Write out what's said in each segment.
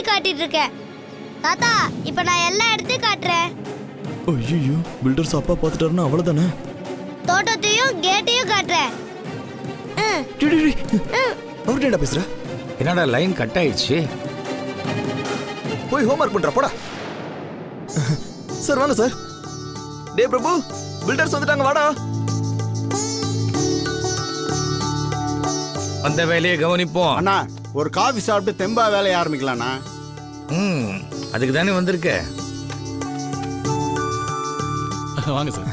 சுத்தி காட்டிட்டு இருக்கேன் தாத்தா இப்ப நான் எல்லா இடத்தையும் காட்டுறேன். ஐயோ பில்டர்ஸ் அப்பா பார்த்துட்டாருன்னா அவ்வளோதானே தோட்டத்தையும் கேட்டையும் காட்டுறேன். ம், அவர்கிட்ட என்ன பேசுற? என்னடா லைன் கட் ஆயிடுச்சு? போய் ஹோம்ஒர்க் பண்ற போடா. சார் வாங்க சார். டே பிரபு பில்டர்ஸ் வந்துட்டாங்க வாடா. அந்த வேலையை கவனிப்போம். அண்ணா ஒரு காஃபி சாப்பிட்டு தெம்பா வேலையை ஆரம்பிக்கலாண்ணா ம் அதுக்கு தானே வந்திருக்க. வாங்க சார்.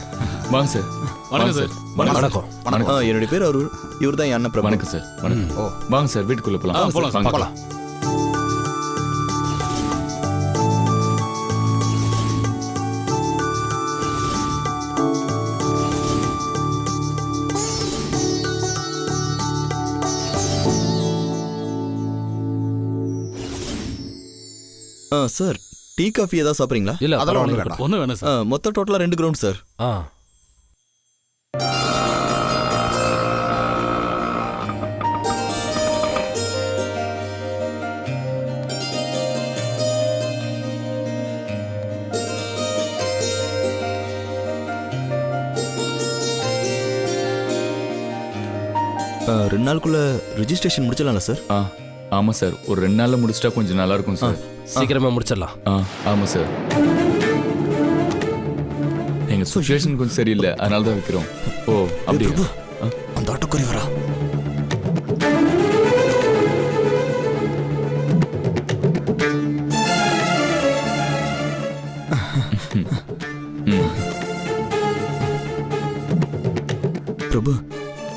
வாங்க சார். வணக்கம் சார். வணக்கம். வணக்கம். என்னுடைய பேர் அருள். இவர் தான் என் அண்ணன் பிரபு. வணக்கம் சார். வணக்கம். ஓ. வாங்க சார் வீட்டுக்குள்ள போலாம். ஆ, போலாம், சார் டீ காஃபி ஏதாவது சாப்பிட்றீங்களா? இல்ல அதெல்லாம் ஒண்ணும் ஒண்ணு ஒண்ணு வேணாம் சார். மொத்தம் டோட்டலாக ரெண்டு கிரவுண்ட் சார். ஆ. ரெண்டு நாளுக்குள்ள ரெஜிஸ்ட்ரேஷன் முடிச்சிடலாம்ல சார்? ஆ ஆமா சார். ஒரு ரெண்டு நாள்ல முடிச்சிட்டா கொஞ்சம் நல்லா இருக்கும் சார். சீக்கிரமா முடிச்சிடலாம். ஆ ஆமா சார் எங்க சுச்சுவேஷன் கொஞ்சம் சரியில்லை. அதனால தான் வைக்கிறோம். ஓ அப்படியா. ஆ, அந்த ஆட்டோக்காரி வரா. பிரபு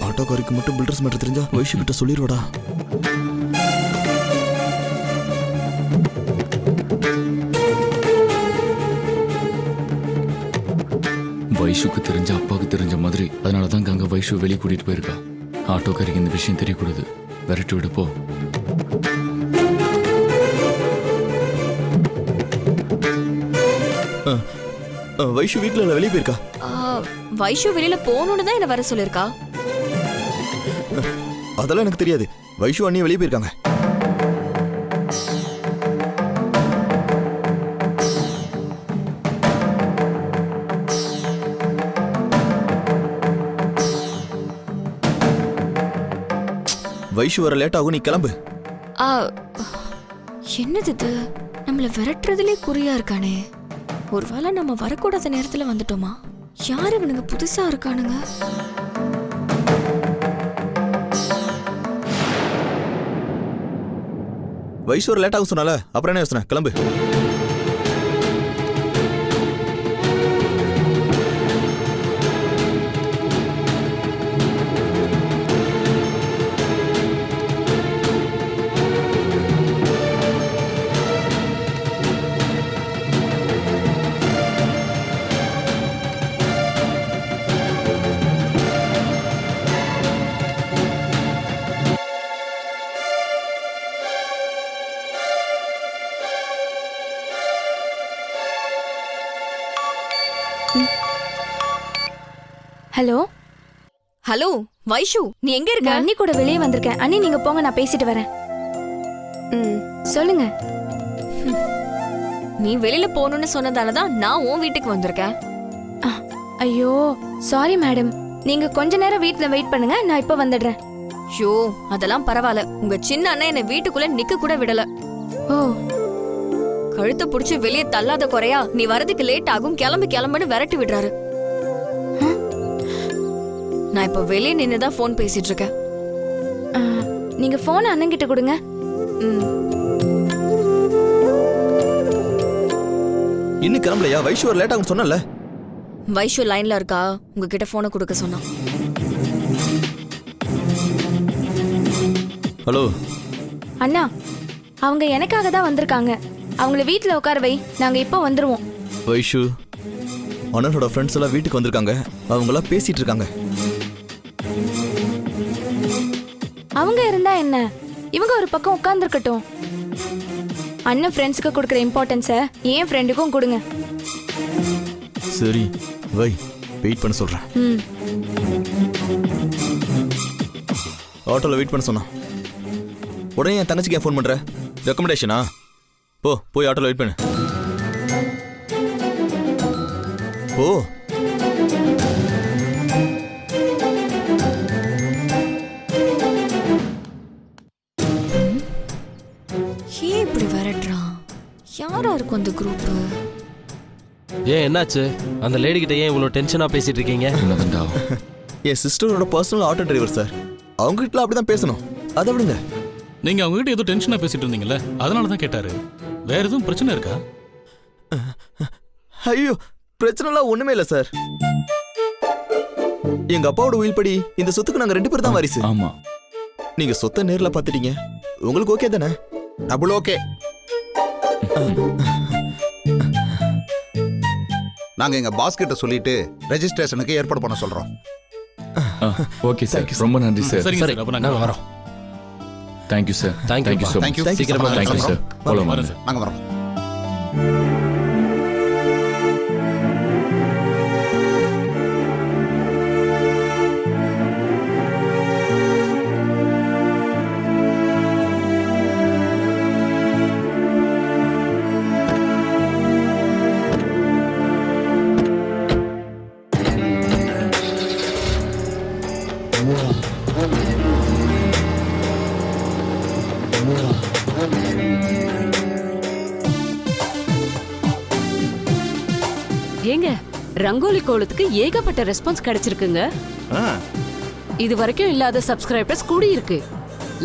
ஆட்டோக்காரிக்கு மட்டும் பில்டர்ஸ் மேட்டர் தெரிஞ்சா வைஷு கிட்ட சொல்லிடுவாடா வைஷுக்கு தெரிஞ்ச அப்பாவுக்கு தெரிஞ்ச மாதிரி. அதனால தான் கங்கா வைஷு வெளியே கூட்டிட்டு போயிருக்கா. ஆட்டோக்காரிக்கு இந்த விஷயம் தெரியக்கூடாது. விரட்டி விடு போ. ஆ, ஆ, வைஷு வீட்டில் இல்லை வெளியே போயிருக்கா? வைஷு வெளியில போகணும்னு தான் என்ன வர சொல்லிருக்கா அதெல்லாம் எனக்கு தெரியாது. வைஷு அண்ணி வெளியே போயிருக்காங்க. வைஷு வர லேட் ஆகும் நீ கிளம்பு. ஆ, என்னது இது? நம்மள விரட்டுறதுலே குறியா இருக்கானே. ஒருவேளை நம்ம வரக்கூடாத நேரத்துல வந்துட்டோமா? யார் இவனுங்க புதுசா இருக்கானுங்க? வைஷு வர லேட் ஆகும் சொன்னால அப்புறம் என்ன யோசனை? கிளம்பு. ஹலோ? ஹலோ வைஷு நீ எங்க இருக்க? அண்ணி கூட வெளியே வந்திருக்கேன். அண்ணி நீங்க போங்க நான் பேசிட்டு வரேன். ம். சொல்லுங்க. நீ வெளியில போகணும்னு சொன்னதால தான் நான் உன் வீட்டுக்கு வந்திருக்கேன். ஆ, ஐயோ சாரி மேடம் நீங்க கொஞ்ச நேரம் வீட்ல வெயிட் பண்ணுங்க நான் இப்ப வந்துடுறேன். ஷோ அதெல்லாம் பரவாயில்ல. உங்க சின்ன அண்ணன் என்ன வீட்டுக்குள்ள நிக்க கூட விடல. ஓ. கழுத்தை புடிச்சு வெளியே தள்ளாத குறையா நீ வரதுக்கு லேட் ஆகும் கிளம்பு கிளம்புன்னு விரட்டி விடுறாரு. நான் இப்ப வெளியே நின்னுதான் ஃபோன் பேசிட்டு இருக்கேன் நீங்க போன் அண்ணன் கிட்ட கொடுங்க. ம். இன்னும் கிளம்பலையா? வைஷு வர லேட் ஆகும் சொன்னல வைஷு லைன்ல இருக்கா? உங்ககிட்ட போனை கொடுக்க சொன்னான். ஹலோ அண்ணா அவங்க எனக்காக தான் வந்திருக்காங்க. அவங்கள வீட்ல உட்கார வை நாங்க இப்போ வந்துருவோம். வைஷு அண்ணனோட ஃப்ரெண்ட்ஸ் எல்லாம் வீட்டுக்கு வந்திருக்காங்க. அவங்களாம் பேசிட்டு இருக்காங்க அவங்க இருந்தா என்ன? இவங்க ஒரு பக்கம் உட்கார்ந்துருக்கட்டும். அண்ணன் ஃப்ரெண்ட்ஸுக்கு கொடுக்குற இம்பார்ட்டன்ஸை என் ஃப்ரெண்டுக்கும் கொடுங்க. சரி வை வெயிட் பண்ண சொல்றேன். ம். ஆட்டோல வெயிட் பண்ண சொன்னான். உடனே என் தங்கச்சிக்கு ஏன் ஃபோன் பண்ற? ரெக்கமெண்டேஷனா போ போய் ஆட்டோல வெயிட் பண்ணு. போ. யாரா இருக்கும் அந்த குரூப்பு ஏன் என்னாச்சு? அந்த லேடி கிட்ட ஏன் இவ்வளவு டென்ஷனா பேசிட்டு இருக்கீங்க? உன்னதாண்டா என் சிஸ்டரோட பர்சனல் ஆட்டோ டிரைவர் சார் அவங்க கிட்ட அப்படிதான் பேசணும். அதை விடுங்க. நீங்க அவங்க கிட்ட ஏதோ டென்ஷனா பேசிட்டு இருந்தீங்கல்ல அதனால தான் கேட்டாரு. வேற எதுவும் பிரச்சனை இருக்கா? ஐயோ பிரச்சனைலாம் ஒண்ணுமே இல்ல சார் எங்க அப்பாவோட உயில் படி இந்த சொத்துக்கு நாங்க ரெண்டு பேர் தான் வாரிசு. ஆமா. நீங்க சொத்தை நேர்ல பாத்துட்டீங்க உங்களுக்கு ஓகே தானே? டபுள் ஓகே நாங்க எங்க பாஸ் கிட்ட சொல்லிட்டு ரெஜிஸ்ட்ரேஷனுக்கு ஏற்பாடு பண்ண சொல்றோம் ஓகே சார் ரொம்ப நன்றி சார் சரிங்க சரி சார் அப்ப நாங்க வரோம் thank you sir Thank you, thank you so Thank you. Much சீக்கிரமா தேங்க்யூ சார் போலாம் சார் நாங்க வரோம் ரங்கோலி கோலத்துக்கு ஏகப்பட்ட ரெஸ்பான்ஸ் கிடைச்சிருக்குங்க. இது வரைக்கும் இல்லாத சப்ஸ்கிரைபர்ஸ் கூடி இருக்கு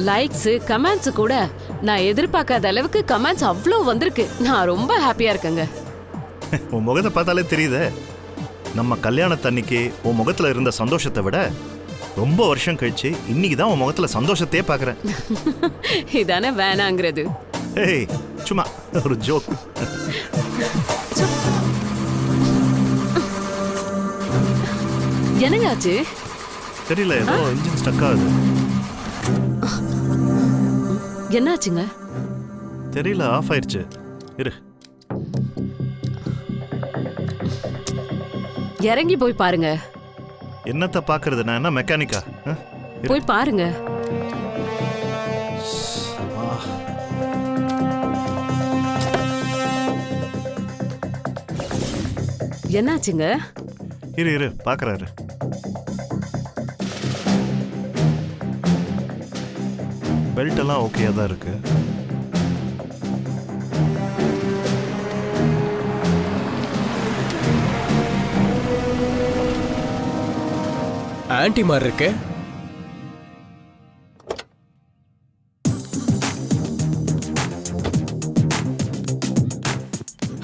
லைக்ஸ் கமெண்ட்ஸ் கூட நான் எதிர்பார்க்காத அளவுக்கு கமெண்ட்ஸ் அவ்வளோ வந்திருக்கு. நான் ரொம்ப ஹாப்பியா இருக்கேங்க. உன் முகத்தை பார்த்தாலே தெரியுதே. நம்ம கல்யாணத்தன்னைக்கு உன் முகத்துல இருந்த சந்தோஷத்தை விட ரொம்ப வருஷம் கழிச்சு இன்னைக்கு தான் உன் முகத்துல சந்தோஷத்தையே பார்க்கறேன். இதானே வேணாங்கிறது. ஏய் சும்மா ஒரு ஜோக் என்னங்க ஆச்சு தெரியல ஏதோ இன்ஜின் ஸ்டக் ஆகுது. என்னாச்சுங்க? தெரியல ஆஃப் ஆயிடுச்சு இரு. இறங்கி போய் பாருங்க. என்னத்த பாக்குறது? நான் என்ன மெக்கானிக்கா. போய் பாருங்க. என்னாச்சுங்க? இரு இரு பாக்குறாரு. பெல்ட் எல்லாம் ஓகேயா தான் இருக்கு. ஆன்டி மாதிரி இருக்கு.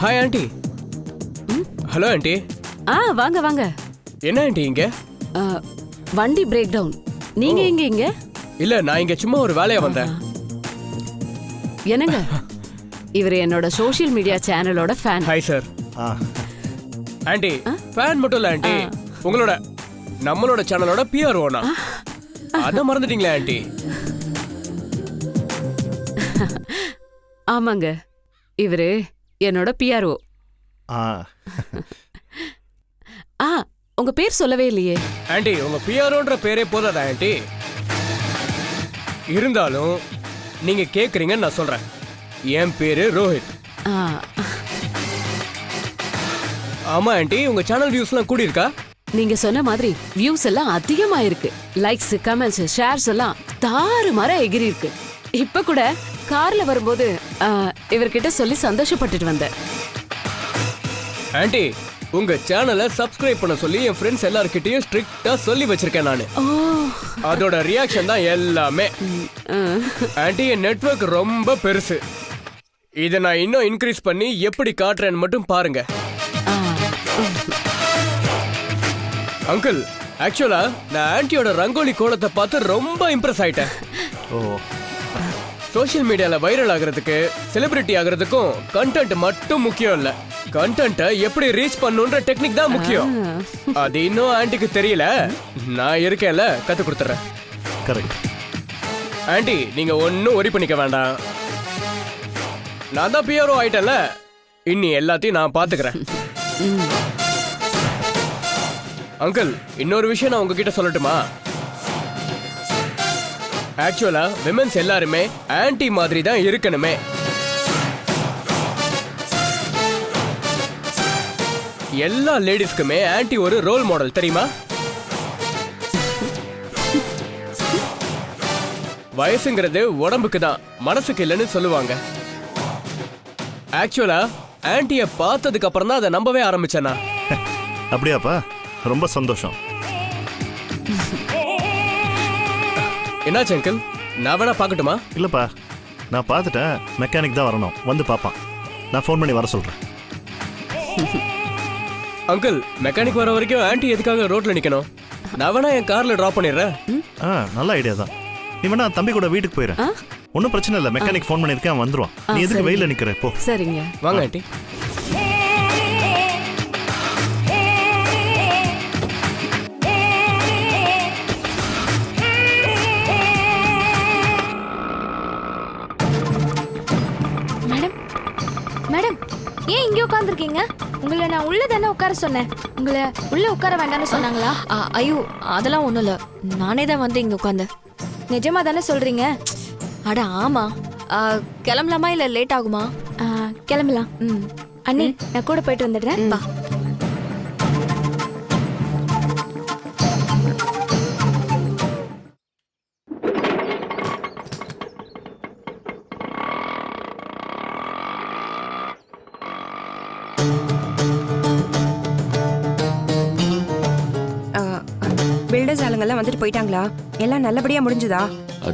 Hi aunty. Hello aunty. ஆ வாங்க வாங்க. என்ன ஆன்ட்டி இங்க? ஆ, வண்டி பிரேக் டவுன் நீங்க எங்க இங்க? இல்ல நான் இங்க சும்மா ஒரு வேலையா வந்தேன். என்னங்க? இவர் என்னோட சோஷியல் மீடியா சேனலோட ஃபேன் ஹாய் சார் ஆ. ஆன்ட்டி ஃபேன் மட்டும் இல்ல ஆன்ட்டி உங்களோட நம்மளோட சேனலோட பிஆர் ஓனா அத மறந்துட்டீங்களா ஆன்ட்டி ஆமாங்க. இவரு என்னோட பிஆர்ஓ ஆ. ஆ உங்க பேர் சொல்லவே இல்லையே. ஆன்ட்டி உங்க பிஆர்ஓன்ற பேரே போதாதா ஆன்ட்டி இருந்தாலும் நீங்க கேக்குறீங்கன்னு நான் சொல்றேன். என் பேரு ரோஹித். ஆ, ஆமா ஆன்ட்டி உங்க சேனல் வியூஸ்லாம் கூடி இருக்கா நீங்க சொன்ன மாதிரி வியூஸ் எல்லாம் அதிகமா இருக்கு லைக்ஸ் கமெண்ட்ஸ் ஷேர்ஸ் எல்லாம் தாறு மாற எகிரி இருக்கு இப்ப கூட கார்ல வரும்போது ஆ, இவர்கிட்ட சொல்லி சந்தோஷப்பட்டுட்டு வந்தேன். ஆன்ட்டி உங்க சேனலை சப்ஸ்கிரைப் பண்ண சொல்லி என் ஃப்ரெண்ட்ஸ் எல்லார்கிட்டயும் ஸ்ட்ரிக்ட்டா சொல்லி வச்சிருக்கேன் நானு. ஓ. அதோட ரியாக்ஷன் தான் எல்லாமே. ஆ, ஆன்ட்டி என் நெட்வொர்க் ரொம்ப பெருசு. இதை நான் இன்னும் இன்க்ரீஸ் பண்ணி எப்படி காட்டுறேன்னு மட்டும் பாருங்க. அங்கிள் ஆக்சுவலா நான் ஆன்ட்டியோட ரங்கோலி கோலத்தை பார்த்து ரொம்ப இம்ப்ரெஸ் ஆயிட்டேன். ஓ. சோஷியல் மீடியால வைரல் ஆகிறதுக்கு செலிபிரிட்டி ஆகிறதுக்கும் கண்டென்ட் மட்டும் முக்கியம் இல்ல. கண்டென்ட்டை எப்படி ரீச் பண்ணுன்ற டெக்னிக் தான் முக்கியம். அது இன்னும் ஆன்ட்டிக்கு தெரியல. நான் இருக்கேன்ல கத்து கொடுத்துறேன். கரெக்ட் ஆன்ட்டி நீங்க ஒன்னும் ஒரி பண்ணிக்க வேண்டாம். நான் தான் பிஆர்ஓ ஆயிட்டேன்ல. இன்னி எல்லாத்தையும் நான் பாத்துக்கிறேன். அங்கிள் இன்னொரு விஷயம் நான் உங்ககிட்ட சொல்லட்டுமா? ஆக்சுவலா விமென்ஸ் எல்லாருமே ஆன்டி மாதிரி தான் இருக்கணுமே. எல்லா லேடிஸ்க்குமே ஆன்டி ஒரு ரோல் மாடல் தெரியுமா? வயசுங்கிறது உடம்புக்கு தான் மனசுக்கு இல்லைன்னு சொல்லுவாங்க. ஆக்சுவலா ஆன்ட்டிய பார்த்ததுக்கு அப்புறம் தான் அதை நம்பவே ஆரம்பிச்சேனா அப்படியாப்பா? ரொம்ப சந்தோஷம். என்னாச்சு அங்கிள் நான் வேணா பார்க்கட்டுமா? இல்லைப்பா நான் பார்த்துட்டேன். மெக்கானிக் தான் வரணும். வந்து பார்ப்பான். நான் ஃபோன் பண்ணி வர சொல்கிறேன் அங்கிள் மெக்கானிக் வர வரைக்கும் ஆன்ட்டி எதுக்காக ரோட்ல நிக்கணும்? நான் வேணா என் கார்ல டிராப் பண்ணிடுறேன் ஆ நல்ல ஐடியா தான். நீ வேணா தம்பி கூட வீட்டுக்கு போயிரு. ஒன்றும் பிரச்சனை இல்லை மெக்கானிக் ஃபோன் பண்ணியிருக்கேன் அவன் வந்துருவான். நீ எதுக்கு வெயில நிற்கிற போ. சரிங்க. வாங்க ஆன்ட்டி உங்களை நான் உள்ள தானே உட்கார சொன்னேன். உங்களை உள்ள உட்கார வேண்டாம்னு சொன்னாங்களா? ஆ, ஐயோ அதெல்லாம் ஒன்றும் இல்லை. நானே தான் வந்து இங்கே உட்காந்தேன். நிஜமா தானே சொல்றீங்க? அட ஆமா. கிளம்பலாமா இல்லை லேட் ஆகுமா? கிளம்பலாம். ம். அண்ணி நான் கூட போயிட்டு வந்துடுறேன். பா பில்டர்ஸ் ஆளுங்கெல்லாம் வந்துட்டு போயிட்டாங்களா? எல்லாம் நல்லபடியா முடிஞ்சுதா?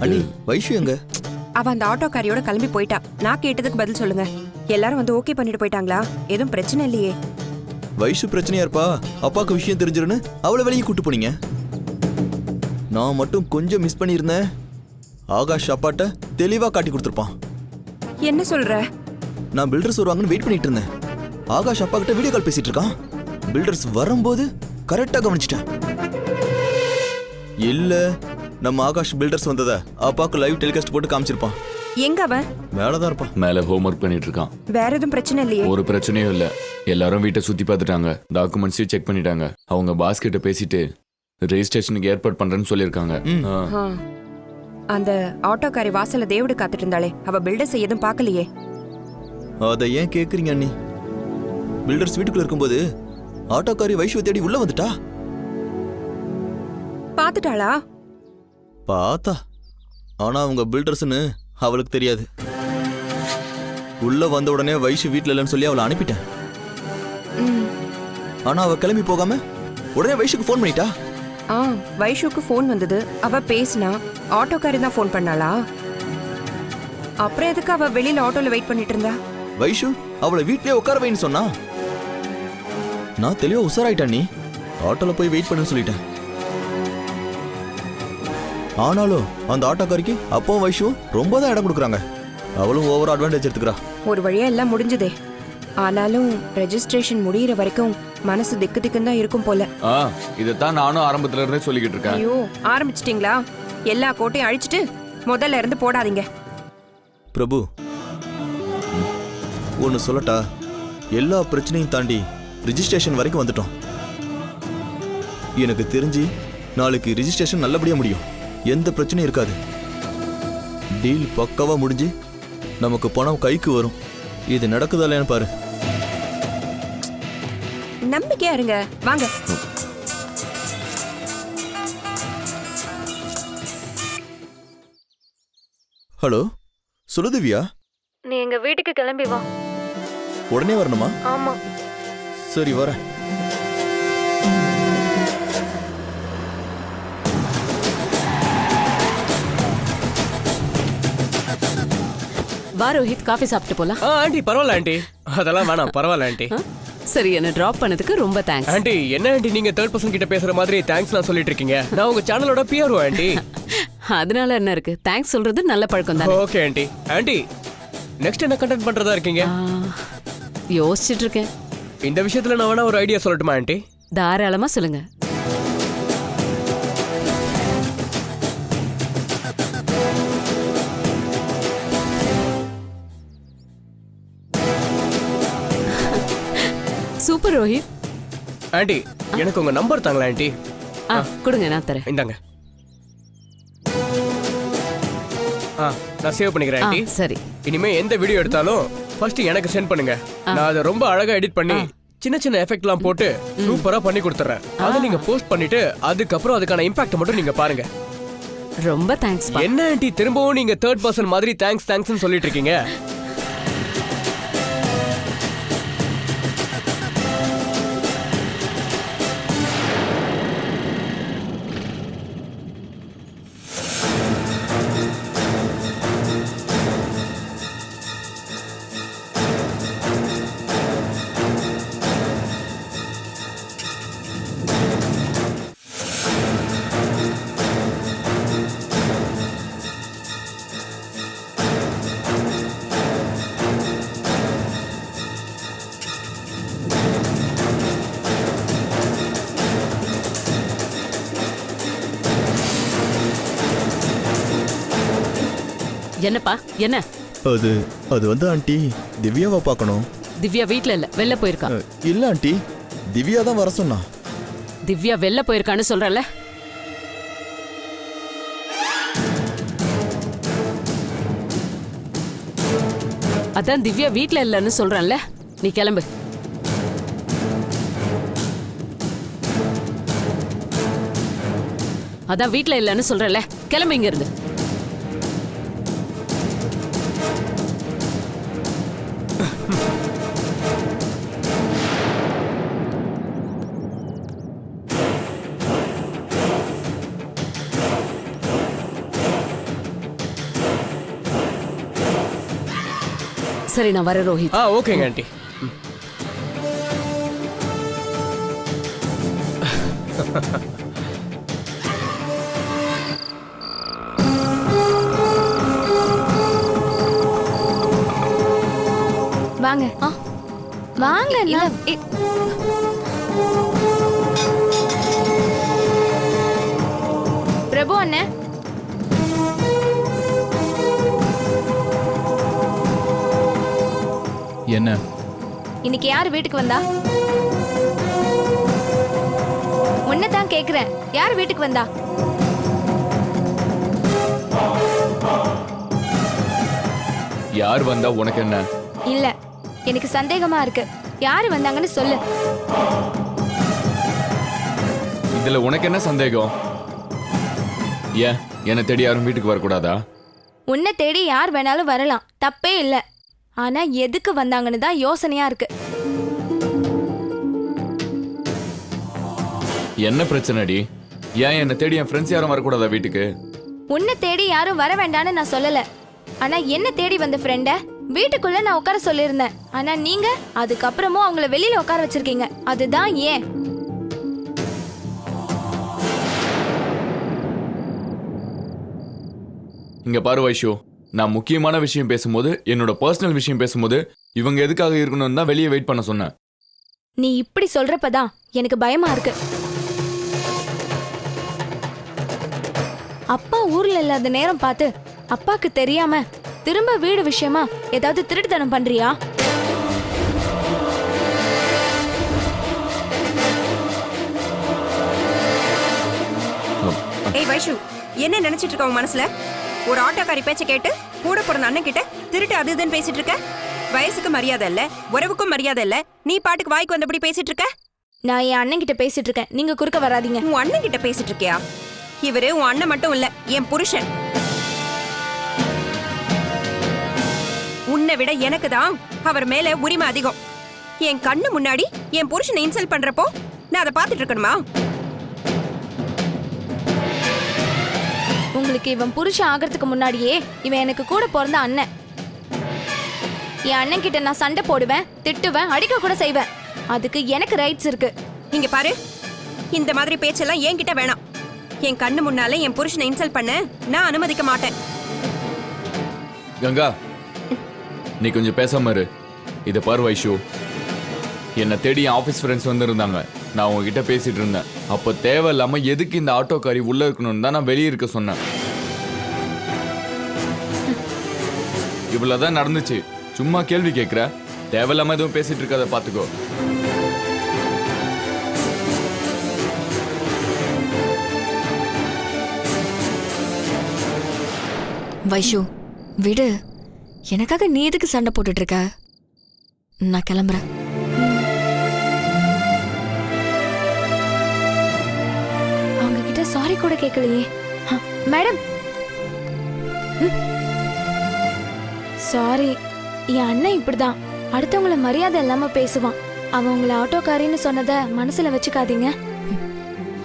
அண்ணி வைஷு எங்க? அவ அந்த ஆட்டோக்காரியோட கிளம்பி போயிட்டா. நான் கேட்டதுக்கு பதில் சொல்லுங்க. எல்லாரும் வந்து ஓகே பண்ணிட்டு போயிட்டாங்களா? எதுவும் பிரச்சனை இல்லையே. வைஷு பிரச்சனையா இருப்பா? அப்பாவுக்கு விஷயம் தெரிஞ்சிருன்னு அவளை வெளியே கூட்டு போனீங்க. நான் மட்டும் கொஞ்சம் மிஸ் பண்ணியிருந்தேன். ஆகாஷ் அப்பாட்ட தெளிவா காட்டி கொடுத்துருப்பான். என்ன சொல்ற? நான் பில்டர்ஸ் வருவாங்கன்னு வெயிட் பண்ணிட்டு இருந்தேன். ஆகாஷ் அப்பா கிட்ட வீடியோ கால் பேசிட்டு இருக்கான். பில்டர்ஸ் வரும்போது கரெக்டா கவனிச்சிட்டேன். இல்ல நம்ம ஆகாஷ் பில்டர்ஸ் வந்தத. அப்பாவுக்கு லைவ் டெலிகாஸ்ட் போட்டு காமிச்சிருப்பான். எங்க அவன்? மேலதான் இருப்பான். மேல ஹோம்ஒர்க் பண்ணிட்டு இருக்கான் வேற எதுவும் பிரச்சனை இல்லையே? ஒரு பிரச்சனையும் இல்ல. எல்லாரும் வீட்டை சுத்தி பார்த்துட்டாங்க. டாக்குமெண்ட்ஸையும் செக் பண்ணிட்டாங்க. அவங்க பாஸ் கிட்ட பேசிட்டு ரெஜிஸ்ட்ரேஷனுக்கு ஏற்பாடு பண்றேன்னு சொல்லியிருக்காங்க. ஆ. ஆ. அந்த ஆட்டோக்காரி வாசல்ல தேவடு காத்துட்டு இருந்தாளே அவ பில்டர்ஸ் எதுவும் பார்க்கலையே. அதை ஏன் கேக்குறீங்க அண்ணி? பில்டர்ஸ் வீட்டுக்குள்ள இருக்கும்போது ஆட்டோக்காரி வைஷுவை தேடி உள்ள வந்துட்டா? பாத்துட்டாளா பார்த்தா. ஆனா அவங்க பில்டர்ஸ்னு அவளுக்கு தெரியாது. உள்ள வந்த உடனே வைஷு வீட்ல இல்லைன்னு சொல்லி அவளை அனுப்பிட்டேன். ஆனா அவ கிளம்பி போகாம உடனே வைஷுக்கு ஃபோன் பண்ணிட்டா? ஆ வைஷுக்கு ஃபோன் வந்தது. அவ பேசினா ஆட்டோக்காரி தான் ஃபோன் பண்ணாளா? அப்புறம் எதுக்கு அவ வெளியில ஆட்டோல வெயிட் பண்ணிட்டு இருந்தா? வைஷு அவளை வீட்லயே உட்கார வைன்னு சொன்னா? நான் தெளிவா உசாராயிட்டேன் நீ? ஆட்டோல போய் வெயிட் பண்ணுன்னு சொல்லிட்டேன். ஆனாலும் அந்த ஆட்டோக்காரிக்கு அப்பவும் வைஷுவும் ரொம்ப தான் இடம் கொடுக்குறாங்க. அவளும் ஓவர் அட்வான்டேஜ் எடுத்துக்கிறா. ஒரு வழியா எல்லாம் முடிஞ்சதே. ஆனாலும் ரெஜிஸ்ட்ரேஷன் முடியிற வரைக்கும் மனசு திக்கு திக்குன்னு தான் இருக்கும் போல. ஆ இதைத்தான் நானும் ஆரம்பத்துல இருந்தே சொல்லிக்கிட்டு இருக்கேன். ஐயோ ஆரம்பிச்சிட்டீங்களா? எல்லா கோட்டையும் அழிச்சிட்டு முதல்ல இருந்து போடாதீங்க. பிரபு ஒன்று சொல்லட்டா? எல்லா பிரச்சனையும் தாண்டி ரிஜிஸ்ட்ரேஷன் வரைக்கும் வந்துட்டோம். எனக்கு தெரிஞ்சு நாளைக்கு ரிஜிஸ்ட்ரேஷன் நல்லபடியா முடியும். எந்த பிரச்சனையும் இருக்காது. டீல் பக்காவா முடிஞ்சு நமக்கு பணம் கைக்கு வரும். இது நடக்குதா இல்லையான்னு பாரு. நம்பிக்கையா இருங்க. வாங்க. ஹலோ சுலதிவியா? நீ எங்க வீட்டுக்கு கிளம்பி வா. உடனே வரணுமா? ஆமா. சரி வரேன். வா ரோஹித் காஃபி சாப்பிட்டு போலாம். ஆண்டி பரவாயில்ல ஆண்டி. அதெல்லாம் வேணாம் பரவாயில்ல ஆண்டி? சரி என்ன டிராப் பண்ணதுக்கு ரொம்ப தேங்க்ஸ் ஆண்டி என்ன ஆண்டி நீங்க தேர்ட் பர்சன் கிட்ட பேசுற மாதிரி தேங்க்ஸ் நான் சொல்லிட்டு இருக்கீங்க? நான் உங்க சேனலோட பிஆர்ஓ ஆண்டி. அதனால என்ன இருக்கு? தேங்க்ஸ் சொல்றது நல்ல பழக்கம் தானே? Okay aunty. ஆண்டி நெக்ஸ்ட் என்ன கண்டென்ட் பண்றதா இருக்கீங்க? யோசிச்சுட்டு இருக்கேன். இந்த விஷயத்துல நான் வேணா ஒரு ஐடியா சொல்லட்டுமா ஆண்டி? தாராளமா சொல்லுங்க. ரோஹித். ஆண்டி எனக்கு உங்க நம்பர் தாங்களா ஆண்டி? ஆ கொடுங்க நான் தரேன். இந்தாங்க. ஆ நான் சேவ் பண்ணிக்கிறேன் ஆ, ஆண்டி சரி. இனிமே எந்த வீடியோ எடுத்தாலும் ஃபர்ஸ்ட் எனக்கு சென்ட் பண்ணுங்க. நான் அதை ரொம்ப அழகா எடிட் பண்ணி சின்ன சின்ன எஃபெக்ட்லாம் போட்டு சூப்பரா பண்ணி கொடுத்துறேன். அதை நீங்க போஸ்ட் பண்ணிட்டு அதுக்கப்புறம் அதுக்கான இம்பாக்ட் மட்டும் நீங்க பாருங்க. ரொம்ப தேங்க்ஸ் என்ன ஆண்டி திரும்பவும் நீங்க தேர்ட் பர்சன் மாதிரி தேங்க்ஸ் தேங்க்ஸ்னு சொல்லிட்டு இருக்கீங்க? என்னப்பா? என்ன? அது அது வந்து ஆண்டி திவ்யாவை பார்க்கணும். திவ்யா வீட்ல இல்ல வெளில போயிருக்கா? இல்ல ஆண்டி திவ்யா தான் வர சொன்னா. திவ்யா வெளில போயிருக்கான்னு சொல்றல அதான் திவ்யா வீட்ல இல்லைன்னு சொல்றேன்ல நீ கிளம்பு. அதான் வீட்ல இல்லைன்னு சொல்றேன்ல கிளம்பு இங்க இருந்து சரி நான் வரேன் ரோஹித் ஆ ஓகேங்க ஆண்டி வாங்க வாங்க நான் பிரபு அண்ணன் என்ன? இன்னைக்கு யார் வீட்டுக்கு வந்தா? உன்னை தான் கேக்குறேன். யார் வீட்டுக்கு வந்தா? யார் வந்தா உனக்கு என்ன? இல்ல எனக்கு சந்தேகமா இருக்கு. யாரு வந்தாங்கன்னு சொல்லு. இதுல உனக்கு என்ன சந்தேகம்? ஏன்? என்னை தேடி யாரும் வீட்டுக்கு வரக்கூடாதா? உன்னை தேடி யார் வேணாலும் வரலாம். தப்பே இல்ல. ஆனா எதுக்கு வந்தாங்கன்னு தான் யோசனையா இருக்கு. என்ன பிரச்சனைடி? ஏன் என்னை தேடி என் ஃப்ரெண்ட்ஸ் யாரும் வரக்கூடாதா வீட்டுக்கு? உன்னை தேடி யாரும் வர வேண்டாம்னு நான் சொல்லல. ஆனா என்ன தேடி வந்த ஃப்ரெண்ட வீட்டுக்குள்ள நான் உட்கார சொல்லியிருந்தேன். ஆனா நீங்க அதுக்கப்புறமும் அவங்கள வெளியில உட்கார வச்சிருக்கீங்க. அதுதான் ஏன்? இங்க பாரு வைஷு. நான் முக்கியமான விஷயம் பேசும்போது என்னோட பர்சனல் விஷயம் பேசும்போது இவங்க எதுக்காக இருக்கணும்னு தான் வெளியே வெயிட் பண்ண சொன்னேன். நீ இப்படி சொல்றப்பதான் எனக்கு பயமா இருக்கு. அப்பா ஊர்ல இல்லாத நேரம் பார்த்து அப்பாக்கு தெரியாம திரும்ப வீடு விஷயமா ஏதாவது திருட்டுத்தனம் பண்றியா? ஏய் வைஷு என்ன நினைச்சிட்டு இருக்க உன் மனசுல? ஒரு ஆட்டோக்காரி பேச்ச கேட்டு கூட பிறந்த அண்ணன் கிட்ட திருட்டு அது இதுன்னு பேசிட்டு இருக்க? வயசுக்கு மரியாதை இல்ல உறவுக்கும் மரியாதை இல்ல நீ பாட்டுக்கு வாய்க்கு வந்தபடி பேசிட்டு இருக்க? நான் என் அண்ணன் கிட்ட பேசிட்டு இருக்கேன். நீங்க குறுக்க வராதீங்க. உன் அண்ணன் கிட்ட பேசிட்டு இருக்கியா? இவரு உன் அண்ணன் மட்டும் இல்ல என் புருஷன். உன்னை விட எனக்கு தான் அவர் மேல உரிமை அதிகம். என் கண்ணு முன்னாடி என் புருஷனை இன்சல்ட் பண்றப்போ நான் அதை பார்த்துட்டு இருக்கணுமா? உங்களுக்கு இவன் புருஷன் ஆகிறதுக்கு முன்னாடியே இவன் எனக்கு கூட பிறந்த அண்ணன். என் அண்ணன் கிட்ட நான் சண்டை போடுவேன் திட்டுவேன் அடிக்க கூட செய்வேன். அதுக்கு எனக்கு ரைட்ஸ் இருக்கு. இங்க பாரு. இந்த மாதிரி பேச்செல்லாம் என்கிட்ட வேணாம். என் கண்ணு முன்னால என் புருஷனை இன்சல்ட் பண்ண நான் அனுமதிக்க மாட்டேன். கங்கா நீ கொஞ்சம் பேசாம இரு. இதை பாரு வைஷு. என்னை தேடி என் ஆஃபீஸ் ஃப்ரெண்ட்ஸ் வந்திருந்தாங்க. நான் உங்ககிட்ட பேசிட்டு இருந்தேன். அப்போ தேவையில்லாம எதுக்கு இந்த ஆட்டோக்காரி உள்ள இருக்கணும்னு தான் நான் வெளியே இருக்க சொன்னேன். இவ்வளவுதான் நடந்துச்சு. சும்மா கேள்வி கேட்குற தேவையில்லாம எதுவும் பேசிட்டு இருக்காத பாத்துக்கோ. வைஷு விடு. எனக்காக நீ எதுக்கு சண்டை போட்டுட்டு இருக்க? நான் கிளம்புறேன். சாரி கூட கேட்கலையே மேடம். சாரி என் அண்ணன் இப்படிதான். அடுத்தவங்கள மரியாதை இல்லாம பேசுவான். அவன் உங்களை ஆட்டோக்காரின்னு சொன்னதை மனசுல வச்சுக்காதீங்க.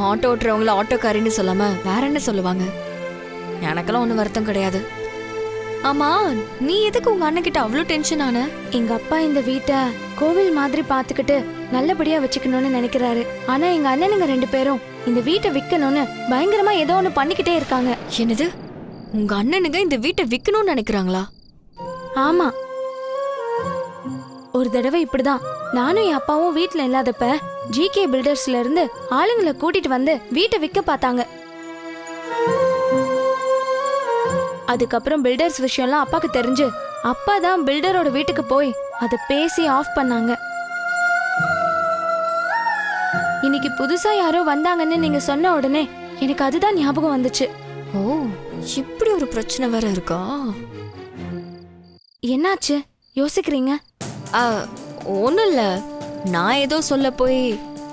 ஆட்டோ ஓட்டுறவங்கள ஆட்டோக்காரின்னு சொல்லாம வேற என்ன சொல்லுவாங்க? எனக்கெல்லாம் ஒன்றும் வருத்தம் கிடையாது. ஆமா நீ எதுக்கு உங்க அண்ணன் கிட்ட அவ்வளோ டென்ஷன் ஆன? எங்க அப்பா இந்த வீட்டை கோவில் மாதிரி பாத்துக்கிட்டு நல்லபடியா வச்சுக்கணும்னு நினைக்கிறாரு. ஆனா எங்க அண்ணனுங்க ரெண்டு பேரும் இந்த வீட்டை விக்கணும்னு பயங்கரமா ஏதோ ஒண்ணு பண்ணிக்கிட்டே இருக்காங்க. என்னது? உங்க அண்ணனுங்க இந்த வீட்டை விற்கணும்னு நினைக்கிறாங்களா? ஆமா. ஒரு தடவை இப்படிதான். நானும் என் அப்பாவும் வீட்ல இல்லாதப்ப ஜிகே பில்டர்ஸ்ல இருந்து ஆளுங்களை கூட்டிட்டு வந்து வீட்டை விற்க பார்த்தாங்க. அதுக்கப்புறம் பில்டர்ஸ் விஷயம்லாம் அப்பாக்கு தெரிஞ்சு அப்பா தான் பில்டரோட வீட்டுக்கு போய் அதை பேசி ஆஃப் பண்ணாங்க. இன்னைக்கு புதுசா யாரோ வந்தாங்கன்னு நீங்க சொன்ன உடனே எனக்கு அதுதான் ஞாபகம் வந்துச்சு. ஓ இப்படி ஒரு பிரச்சனை வேற இருக்கா? என்னாச்சு? யோசிக்கிறீங்க? ஒன்றும் இல்லை. நான் ஏதோ சொல்ல போய்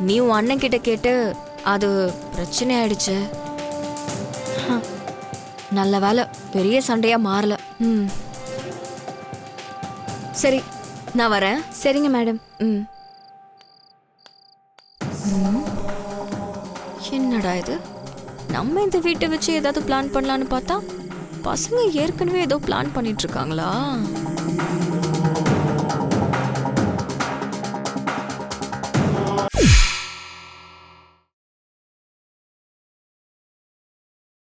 நீ உன் அண்ணன் கிட்ட கேட்டு அது பிரச்சனை ஆயிடுச்சு நல்ல வேலை பெரிய சண்டையா மாறல. ம். சரி நான் வரேன். சரிங்க மேடம். ம். என்னடா இது? நம்ம இந்த வீட்டை வச்சு ஏதாவது பிளான் பண்ணலான்னு பார்த்தா பசங்க ஏற்கனவே ஏதோ பிளான் பண்ணிட்டு இருக்காங்களா?